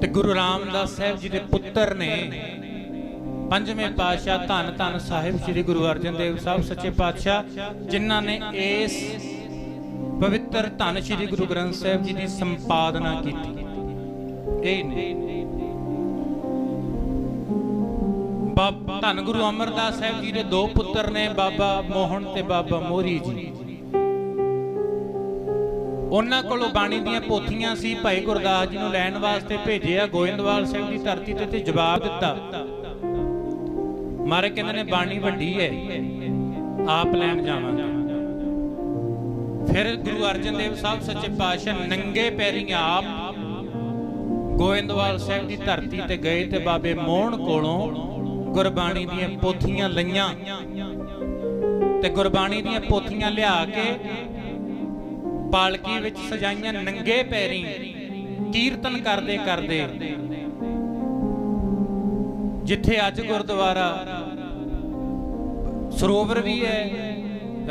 ਤੇ ਗੁਰੂ ਰਾਮਦਾਸ ਸਾਹਿਬ ਜੀ ਦੇ ਪੁੱਤਰ ਨੇ ਪੰਜਵੇਂ ਪਾਤਸ਼ਾਹ ਧੰਨ ਧੰਨ ਸਾਹਿਬ ਸ੍ਰੀ ਗੁਰੂ ਅਰਜਨ ਦੇਵ ਸਾਹਿਬ ਸੱਚੇ ਪਾਤਸ਼ਾਹ, ਜਿਨ੍ਹਾਂ ਨੇ ਇਸ ਪਵਿੱਤਰ ਧੰਨ ਸ੍ਰੀ ਗੁਰੂ ਗ੍ਰੰਥ ਸਾਹਿਬ ਜੀ ਦੀ ਸੰਪਾਦਨਾ ਕੀਤੀ। ਇਹ ਨੇ। ਬਾਬਾ ਧੰਨ ਗੁਰੂ ਅਮਰਦਾਸ ਸਾਹਿਬ ਜੀ ਦੇ ਦੋ ਪੁੱਤਰ ਨੇ, ਬਾਬਾ ਮੋਹਨ ਤੇ ਬਾਬਾ ਮੋਰੀ ਜੀ। ਉਹਨਾਂ ਕੋਲੋਂ ਬਾਣੀ ਦੀਆਂ ਪੋਥੀਆਂ ਸੀ, ਭਾਈ ਗੁਰਦਾਸ ਜੀ ਨੂੰ ਲੈਣ ਵਾਸਤੇ ਭੇਜਿਆ, ਗੋਇੰਦਵਾਲ ਸਾਹਿਬ ਦੀ ਧਰਤੀ ਤੇ ਤੇ ਜਵਾਬ ਦਿੱਤਾ। ਮਾਰੇ ਕਹਿੰਦੇ ਨੇ, ਬਾਣੀ ਵੱਡੀ ਹੈ ਆਪ ਲੈਣ ਜਾਵਾਂਗੇ ਫਿਰ ਗੁਰੂ ਅਰਜਨ ਦੇਵ ਸਾਹਿਬ ਸੱਚੇ ਪਾਤਸ਼ਾਹ ਨੰਗੇ ਪੈਰੀਂ ਆਪ ਗੋਇੰਦਵਾਲ ਸਾਹਿਬ ਦੀ ਧਰਤੀ ਤੇ ਗਏ ਤੇ ਬਾਬੇ ਮੋਹਣ ਕੋਲੋਂ ਗੁਰਬਾਣੀ ਦੀਆਂ ਪੋਥੀਆਂ ਲਈਆਂ। ਤੇ ਗੁਰਬਾਣੀ ਦੀਆਂ ਪੋਥੀਆਂ ਲਿਆ ਕੇ ਪਾਲਕੀ ਵਿੱਚ ਸਜਾਈਆਂ ਨੰਗੇ ਪੈਰੀ ਕੀਰਤਨ ਕਰਦੇ ਕਰਦੇ ਜਿੱਥੇ ਅੱਜ ਗੁਰਦੁਆਰਾ ਸਰੋਵਰ ਵੀ ਹੈ,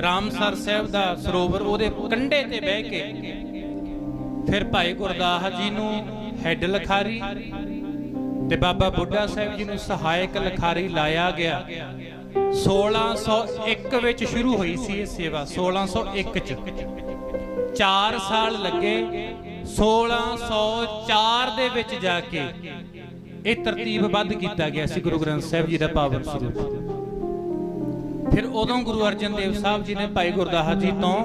ਰਾਮਸਰ ਸਾਹਿਬ ਦਾ ਸਰੋਵਰ ਉਹਦੇ ਕੰਢੇ ਤੇ ਬਹਿ ਕੇ ਫਿਰ ਭਾਈ ਗੁਰਦਾਸ ਜੀ ਨੂੰ ਹੈੱਡ ਲਖਾਰੀ ਤੇ ਬਾਬਾ ਬੁੱਢਾ ਸਾਹਿਬ ਜੀ ਨੂੰ ਸਹਾਇਕ ਲਖਾਰੀ ਲਾਇਆ ਗਿਆ। 1601 ਵਿੱਚ ਸ਼ੁਰੂ ਹੋਈ ਸੀ ਇਹ ਸੇਵਾ 1601 ਚ। 4 ਸਾਲ ਲੱਗੇ 1604 ਦੇ ਵਿੱਚ ਜਾ ਕੇ ਇਹ ਤਰਤੀਬਬੱਧ ਕੀਤਾ ਗਿਆ ਸੀ ਗੁਰੂ ਗ੍ਰੰਥ ਸਾਹਿਬ ਜੀ ਦਾ ਪਾਵਨ ਸਰੂਪ। ਫਿਰ ਉਦੋਂ ਗੁਰੂ ਅਰਜਨ ਦੇਵ ਸਾਹਿਬ ਜੀ ਨੇ ਭਾਈ ਗੁਰਦਾਸ ਜੀ ਤੋਂ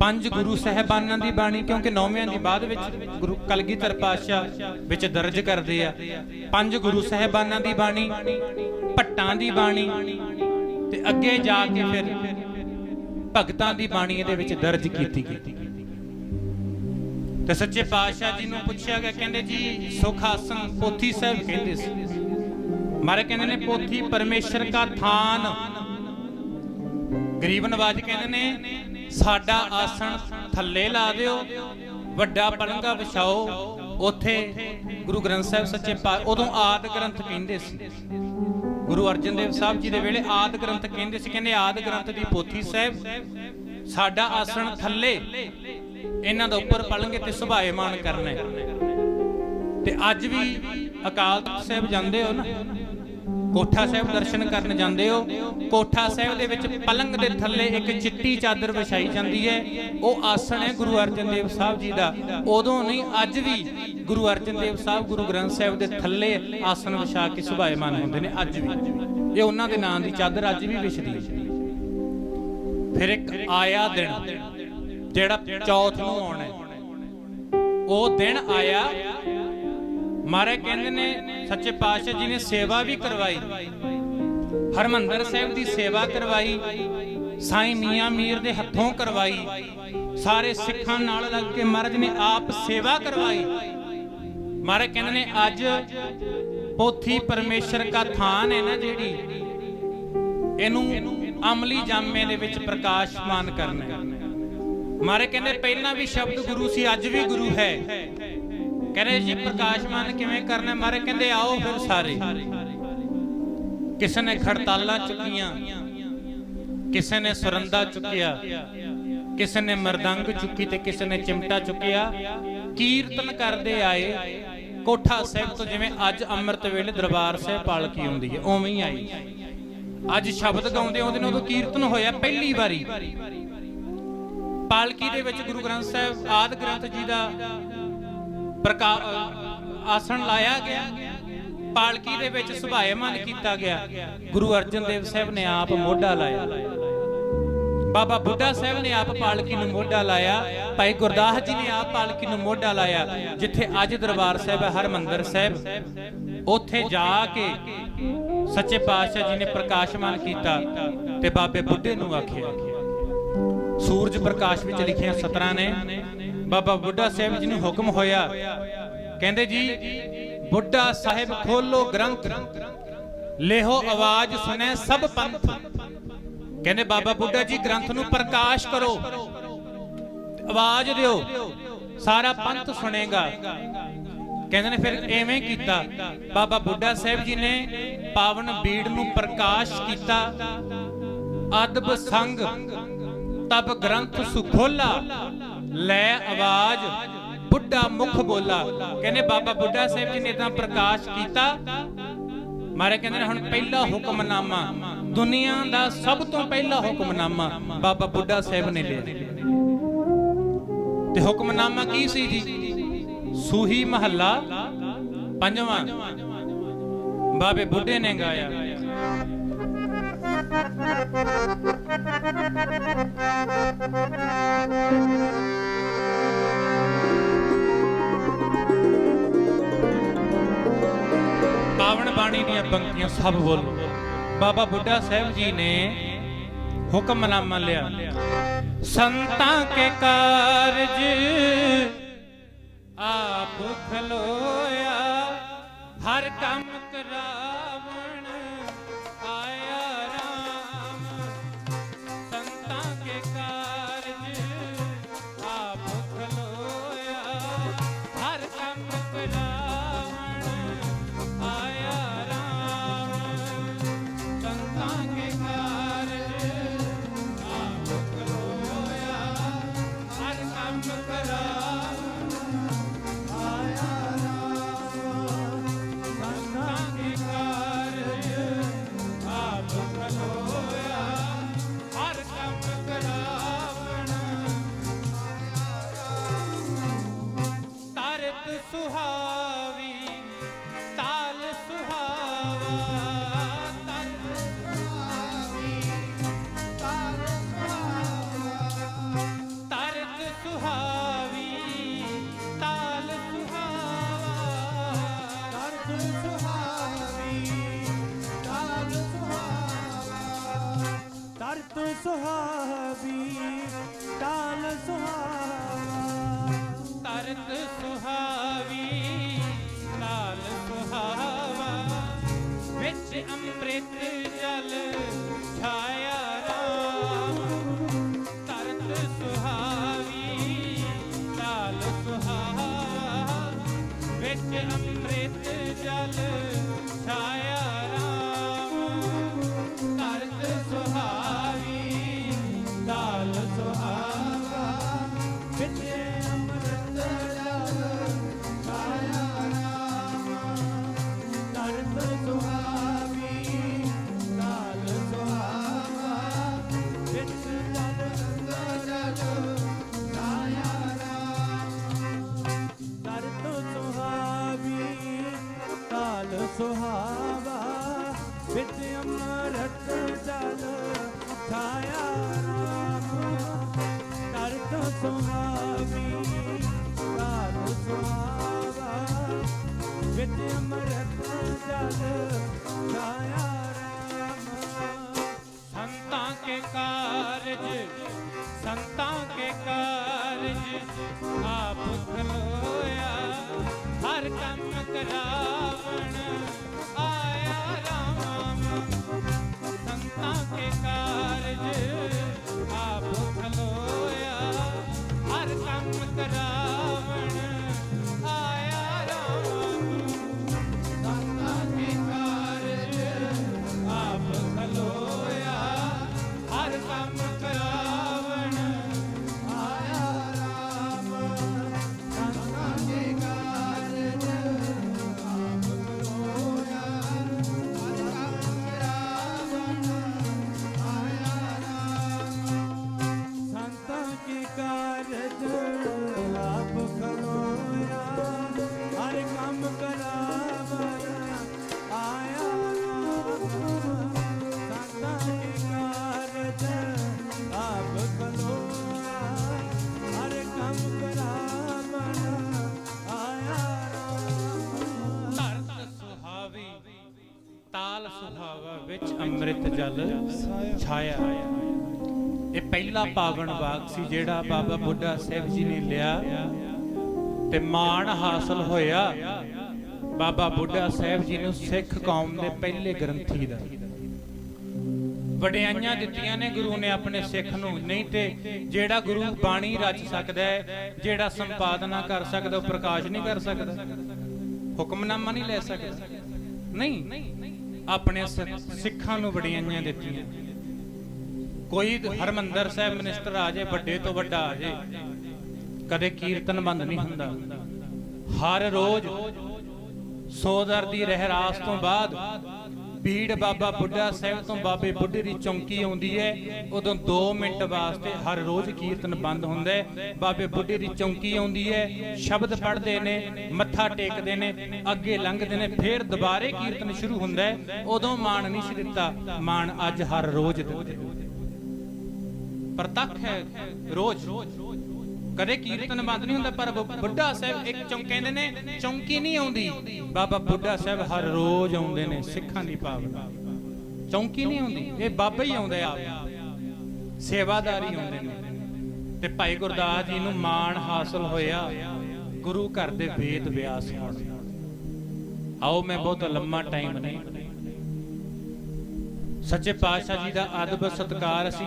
ਪੰਜ ਗੁਰੂ ਸਹਿਬਾਨਾਂ ਦੀ ਬਾਣੀ, ਕਿਉਂਕਿ ਨੌਵਿਆਂ ਦੀ ਬਾਅਦ ਵਿੱਚ ਗੁਰੂ ਕਲਗੀਧਰ ਪਾਤਸ਼ਾਹ ਵਿੱਚ ਦਰਜ ਕਰਦੇ ਆ, ਪੰਜ ਗੁਰੂ ਸਹਿਬਾਨਾਂ ਦੀ ਬਾਣੀ, ਭੱਟਾਂ ਦੀ ਬਾਣੀ ਤੇ ਅੱਗੇ ਜਾ ਕੇ ਫਿਰ ਭਗਤਾਂ ਦੀ ਬਾਣੀ ਇਹਦੇ ਵਿੱਚ ਦਰਜ ਕੀਤੀ ਗਈ। ਤੇ ਸੱਚੇ ਪਾਤਸ਼ਾਹ ਜੀ ਨੂੰ ਪੁੱਛਿਆ ਗਿਆ, ਕਹਿੰਦੇ ਜੀ ਸੁਖ ਆਸਨ ਪੋਥੀ ਸਾਹਿਬ ਕਹਿੰਦੇ ਸੀ। ਮਾਰੇ ਕਹਿੰਦੇ ਨੇ, ਪੋਥੀ ਪਰਮੇਸ਼ਰ ਦਾ ਥਾਨ। ਗਰੀਬ ਨਵਾਜ ਕਹਿੰਦੇ ਨੇ, ਸਾਡਾ ਆਸਣ ਥੱਲੇ ਲਾ ਦਿਓ, ਵੱਡਾ ਪਲੰਗਾ ਵਿਛਾਓ। ਉੱਥੇ ਗੁਰੂ ਗ੍ਰੰਥ ਸਾਹਿਬ ਸੱਚੇ ਪਾ, ਉਦੋਂ ਆਦ ਗ੍ਰੰਥ ਕਹਿੰਦੇ ਸੀ। ਗੁਰੂ ਅਰਜਨ ਦੇਵ ਸਾਹਿਬ ਜੀ ਦੇ ਵੇਲੇ ਆਦ ਗ੍ਰੰਥ ਕਹਿੰਦੇ ਸੀ, ਕਹਿੰਦੇ ਆਦ ਗ੍ਰੰਥ ਦੀ ਪੋਥੀ ਸਾਹਿਬ, ਸਾਡਾ ਆਸਣ ਥੱਲੇ, ਇਹਨਾਂ ਦਾ ਉੱਪਰ ਪਲੰਗੇ ਤੇ ਸੁਭਾਏਮਾਨ ਕਰਨਾ ਹੈ। ਤੇ ਅੱਜ ਵੀ ਅਕਾਲ ਤਖਤ ਸਾਹਿਬ ਜਾਂਦੇ ਹੋ ਨਾ ਕੋਠਾ ਸਾਹਿਬ ਦਰਸ਼ਨ ਕਰਨ ਜਾਂਦੇ ਹੋ। ਕੋਠਾ ਸਾਹਿਬ ਦੇ ਵਿੱਚ ਪਲੰਗ ਦੇ ਥੱਲੇ ਇੱਕ ਚਿੱਟੀ ਚਾਦਰ ਵਿਛਾਈ ਜਾਂਦੀ ਹੈ। ਉਹ ਆਸਣ ਹੈ ਗੁਰੂ ਅਰਜਨ ਦੇਵ ਸਾਹਿਬ ਜੀ ਦਾ। ਉਦੋਂ ਨਹੀਂ, ਅੱਜ ਵੀ ਗੁਰੂ ਅਰਜਨ ਦੇਵ ਸਾਹਿਬ ਗੁਰੂ ਗ੍ਰੰਥ ਸਾਹਿਬ ਦੇ ਥੱਲੇ ਆਸਣ ਵਿਛਾ ਕੇ ਸੁਭਾਏਮਾਨ ਹੁੰਦੇ ਨੇ, ਅੱਜ ਵੀ। ਇਹ ਉਹਨਾਂ ਦੇ ਨਾਂ ਦੀ ਚਾਦਰ ਅੱਜ ਵੀ ਵਿਛਦੀ ਹੈ। ਫਿਰ ਇੱਕ ਆਇਆ ਦਿਨ, ਜਿਹੜਾ ਚੌਥ ਨੂੰ ਆਉਣਾ ਉਹ ਦਿਨ ਆਇਆ ਮਹਾਰਾਜ ਕਹਿੰਦੇ ਨੇ, ਸੱਚੇ ਪਾਤਸ਼ਾਹ ਜੀ ਨੇ ਸੇਵਾ ਵੀ ਕਰਵਾਈ। ਹਰਮੰਦਰ ਸਾਹਿਬ ਦੀ ਸੇਵਾ ਕਰਵਾਈ। ਸਾਈਂ ਮੀਆਂ ਮੀਰ ਦੇ ਹੱਥੋਂ ਕਰਵਾਈ। ਸਾਰੇ ਸਿੱਖਾਂ ਨਾਲ ਲੱਗ ਕੇ ਮਹਾਰਾਜ ਨੇ ਆਪ ਸੇਵਾ ਕਰਵਾਈ। ਮਾਰੇ ਕਹਿੰਦੇ ਨੇ, ਅੱਜ ਪੋਥੀ ਪਰਮੇਸ਼ਰ ਦਾ ਥਾਨ ਹੈ ਨਾ ਜਿਹੜੀ, ਇਹਨੂੰ ਅਮਲੀ ਜਾਮੇ ਦੇ ਵਿੱਚ ਪ੍ਰਕਾਸ਼ਮਾਨ ਕਰਨਾ ਹੈ। ਕਹਿੰਦੇ, ਪਹਿਲਾਂ ਵੀ ਸ਼ਬਦ ਗੁਰੂ ਸੀ, ਅੱਜ ਵੀ ਗੁਰੂ ਹੈ। ਕਹਿੰਦੇ ਜੀ ਪ੍ਰਕਾਸ਼ਮਾਨ ਕਿਵੇਂ ਕਰਨਾ? ਮਾਰੇ ਕਹਿੰਦੇ, ਆਓ ਫਿਰ ਸਾਰੇ। ਕਿਸੇ ਨੇ ਖੜਤਾਲਾਂ ਚੁੱਕੀਆਂ, ਕਿਸੇ ਨੇ ਸੁਰੰਦਾ ਚੁੱਕਿਆ, ਕਿਸੇ ਨੇ ਮਰਦੰਗ ਚੁੱਕੀ ਤੇ ਕਿਸੇ ਨੇ ਚਿਮਟਾ ਚੁੱਕਿਆ। ਕੀਰਤਨ ਕਰਦੇ ਆਏ, ਕੋਠਾ ਸਾਹਿਬ ਤੋਂ ਜਿਵੇਂ ਅੱਜ ਅੰਮ੍ਰਿਤ ਵੇਲੇ ਦਰਬਾਰ ਸਾਹਿਬ ਪਾਲਕੀ ਆਉਂਦੀ ਹੈ, ਉਵੇਂ ਹੀ ਆਈ। ਅੱਜ ਸ਼ਬਦ ਗਾਉਂਦੇ ਆਉਂਦੇ ਨੇ ਉਦੋਂ ਕੀਰਤਨ ਹੋਇਆ ਪਹਿਲੀ ਵਾਰੀ। ਪਾਲਕੀ ਦੇ ਵਿੱਚ ਗੁਰੂ ਗ੍ਰੰਥ ਸਾਹਿਬ ਆਦ ਗ੍ਰੰਥ ਜੀ ਦਾ ਪ੍ਰਕਾ ਆਸਣ ਲਾਇਆ ਗਿਆ। ਪਾਲਕੀ ਦੇ ਵਿੱਚ ਸੁਭਾਏਮਾਨ ਕੀਤਾ ਗਿਆ। ਗੁਰੂ ਅਰਜਨ ਦੇਵ ਸਾਹਿਬ ਨੇ ਆਪ ਮੋਢਾ ਲਾਇਆ। ਬਾਬਾ ਬੁੱਢਾ ਸਾਹਿਬ ਨੇ ਆਪ ਪਾਲਕੀ ਨੂੰ ਮੋਢਾ ਲਾਇਆ। ਭਾਈ ਗੁਰਦਾਸ ਜੀ ਨੇ ਆਪ ਪਾਲਕੀ ਨੂੰ ਮੋਢਾ ਲਾਇਆ, ਜਿੱਥੇ ਅੱਜ ਦਰਬਾਰ ਸਾਹਿਬ ਹੈ, ਹਰਮੰਦਰ ਸਾਹਿਬ। ਉੱਥੇ ਜਾ ਕੇ ਸੱਚੇ ਪਾਤਸ਼ਾਹ ਜੀ ਨੇ ਪ੍ਰਕਾਸ਼ਮਾਨ ਕੀਤਾ ਤੇ ਬਾਬੇ ਬੁੱਢੇ ਨੂੰ ਆਖਿਆ। ਸੂਰਜ ਪ੍ਰਕਾਸ਼ ਵਿੱਚ ਲਿਖੀਆਂ ਸਤਰਾਂ ਨੇ ਬਾਬਾ ਬੁੱਢਾ ਸਾਹਿਬ ਜੀ ਨੂੰ ਹੁਕਮ ਹੋਇਆ। ਕਹਿੰਦੇ ਜੀ, ਬੁੱਢਾ ਸਾਹਿਬ ਖੋਲੋ ਗ੍ਰੰਥ। ਲੇਹੋ ਆਵਾਜ਼ ਸੁਨੇ ਸਭ ਪੰਥ। ਕਹਿੰਦੇ ਬਾਬਾ ਬੁੱਢਾ ਜੀ, ਗ੍ਰੰਥ ਨੂੰ ਪ੍ਰਕਾਸ਼ ਕਰੋ। ਆਵਾਜ਼ ਦਿਓ। ਸਾਰਾ ਪੰਥ ਸੁਣੇਗਾ। ਕਹਿੰਦੇ ਨੇ ਫਿਰ ਐਵੇਂ ਕੀਤਾ। ਬਾਬਾ ਬੁੱਢਾ ਸਾਹਿਬ ਜੀ ਨੇ ਪਾਵਨ ਬੀੜ ਨੂੰ ਪ੍ਰਕਾਸ਼ ਕੀਤਾ। ਅਦਬ ਸੰਗ, ਤਬ ਗ੍ਰੰਥ ਸੁਖੋਲਾ ਲੈ ਆਵਾਜ਼। ਬੁੱਢਾ ਮੁਖ ਬੋਲਾ। ਕਹਿੰਦੇ ਬਾਬਾ ਬੁੱਢਾ ਸਾਹਿਬ ਜੀ ਨੇ ਤਾਂ ਪ੍ਰਕਾਸ਼ ਕੀਤਾ। ਮਾਰੇ ਕਹਿੰਦੇ ਨੇ ਹੁਣ ਪਹਿਲਾ ਹੁਕਮਨਾਮਾ। ਦੁਨੀਆ ਦਾ ਸਭ ਤੋਂ ਪਹਿਲਾ ਹੁਕਮਨਾਮਾ ਬਾਬਾ ਬੁੱਢਾ ਸਾਹਿਬ ਨੇ ਲਿਆ। ਤੇ ਹੁਕਮਨਾਮਾ ਕੀ ਸੀ ਜੀ? ਸੂਹੀ ਮਹੱਲਾ। ਪੰਜਵਾਂ। ਬਾਬੇ ਬੁੱਢੇ ਨੇ ਗਾਇਆ। ਪਾਵਨ ਪੰਕਤੀਆਂ ਸਭ ਬੋਲੋ। ਬਾਬਾ ਬੁੱਢਾ ਸਾਹਿਬ ਜੀ ਨੇ ਹੁਕਮਨਾਮਾ ਲਿਆ। ਸੰਤਾਂ ਕੇ ਕਾਰਜ ਆਪ ਖਲੋਇਆ, ਹਰ ਕੰਮ ਕਰਾਵਣ ਸੁਹਾਵੀ ਟਾਲ ਸੁਹਾਵਾ। ਤਰਤ ਸੁਹਾਵੀ। ਵਿੱਚ ਅੰਮ੍ਰਿਤ ਜਲ ਛਾਇਆ ਰਾਮ ਤਰਤ ਸੁਹਾਵੀ ਤਾਲ ਸੁਹਾਵਾ ਵਿੱਚ ਅੰਮ੍ਰਿਤ ਜਲ ਛਾਇਆ ਰਾਮ ਸੰਤਾਂ ਕੇ ਕਾਰਜ ਸੰਤਾਂ ਕੇ ਕਾਰਜ ਆਪ ਖਲੋਇਆ। ਹਰ ਕੰਮ ਕਰਾਵਣ ਆਇਆ ਰਾਮ ਵਿੱਚ ਅੰਮ੍ਰਿਤ ਜਲ ਛਾਇਆ। ਇਹ ਪਹਿਲਾ ਪਾਵਨ ਵਾਕ ਸੀ ਜਿਹੜਾ ਬਾਬਾ ਬੁੱਢਾ ਸਾਹਿਬ ਜੀ ਨੇ ਲਿਆ ਤੇ ਮਾਣ ਹਾਸਲ ਹੋਇਆ ਬਾਬਾ ਬੁੱਢਾ ਸਾਹਿਬ ਜੀ ਨੂੰ ਸਿੱਖ ਕੌਮ ਦੇ ਪਹਿਲੇ ਗ੍ਰੰਥੀ ਦਾ। ਵਡਿਆਈਆਂ ਦਿੱਤੀਆਂ ਨੇ ਗੁਰੂ ਨੇ ਆਪਣੇ ਸਿੱਖ ਨੂੰ, ਨਹੀਂ ਤੇ ਜਿਹੜਾ ਗੁਰੂ ਬਾਣੀ ਰਚ ਸਕਦਾ ਹੈ, ਜਿਹੜਾ ਸੰਪਾਦਨਾ ਕਰ ਸਕਦਾ, ਉਹ ਪ੍ਰਕਾਸ਼ ਨਹੀਂ ਕਰ ਸਕਦਾ। ਹੁਕਮਨਾਮਾ ਨਹੀਂ ਲੈ ਸਕਦਾ। ਨਹੀਂ। ਆਪਣੇ ਸਿੱਖਾਂ ਨੂੰ ਵਡਿਆਈਆਂ ਦਿੱਤੀਆਂ। ਕੋਈ ਹਰਮੰਦਰ ਸਾਹਿਬ ਮਿਨਿਸਟਰ ਆ ਜਾਏ ਵੱਡੇ ਤੋਂ ਵੱਡਾ ਆ ਜਾਏ ਕਦੇ ਕੀਰਤਨ ਬੰਦ ਨਹੀਂ ਹੁੰਦਾ। ਹਰ ਰੋਜ਼ ਸੋਦਰ ਦੀ ਰਹਿਰਾਸ ਤੋਂ ਬਾਅਦ ਭੀੜ ਬਾਬਾ ਬੁੱਢਾ ਸਾਹਿਬ ਤੋਂ ਬਾਬੇ ਬੁੱਢੇ ਦੀ ਚੌਂਕੀ ਆਉਂਦੀ ਹੈ। ਉਦੋਂ 2 ਮਿੰਟ ਵਾਸਤੇ ਹਰ ਰੋਜ਼ ਕੀਰਤਨ ਬੰਦ ਹੁੰਦਾ ਹੈ। ਬਾਬੇ ਬੁੱਢੇ ਦੀ ਚੌਂਕੀ ਆਉਂਦੀ ਹੈ। ਸ਼ਬਦ ਪੜ੍ਹਦੇ ਨੇ, ਮੱਥਾ ਟੇਕਦੇ ਨੇ, ਅੱਗੇ ਲੰਘਦੇ ਨੇ, ਫੇਰ ਦੁਬਾਰੇ ਕੀਰਤਨ ਸ਼ੁਰੂ ਹੁੰਦਾ ਹੈ। ਉਦੋਂ ਮਾਣ ਨਹੀਂ ਸੀ ਦਿੱਤਾ। ਮਾਣ ਅੱਜ ਹਰ ਰੋਜ਼ ਦਿੰਦੇ ਪ੍ਰਤੱਖ ਹੈ ਰੋਜ਼। ਕਦੇ ਕੀਰਤਨ ਬੰਦ ਨਹੀਂ ਹੁੰਦਾ, ਪਰ ਬੁੱਢਾ ਸਾਹਿਬ ਇੱਕ ਚੌਂ ਕਹਿੰਦੇ ਨੇ, ਚੌਂਕੀ ਨਹੀਂ ਆਉਂਦੀ। ਬਾਬਾ ਬੁੱਢਾ ਸਾਹਿਬ ਹਰ ਰੋਜ਼ ਆਉਂਦੇ ਨੇ ਸਿੱਖਾਂ ਦੀ ਪਾਵਨ ਚੌਂਕੀ ਨਹੀਂ ਆਉਂਦੀ, ਇਹ ਬਾਬਾ ਹੀ ਆਉਂਦਾ ਆਪ ਸੇਵਾਦਾਰੀ ਆਉਂਦੇ ਨੇ। ਤੇ ਭਾਈ ਗੁਰਦਾਸ ਜੀ ਨੂੰ ਮਾਣ ਹਾਸਲ ਹੋਇਆ। ਗੁਰੂ ਘਰ ਦੇ ਵੇਦ ਵਿਆਸ ਹੋਣ। ਆਓ, ਮੈਂ ਬਹੁਤ ਲੰਮਾ ਟਾਈਮ ਨਹੀਂ ਸੱਚੇ ਪਾਤਸ਼ਾਹ ਜੀ ਦਾ ਅਦਬ ਸਤਕਾਰ ਅਸੀਂ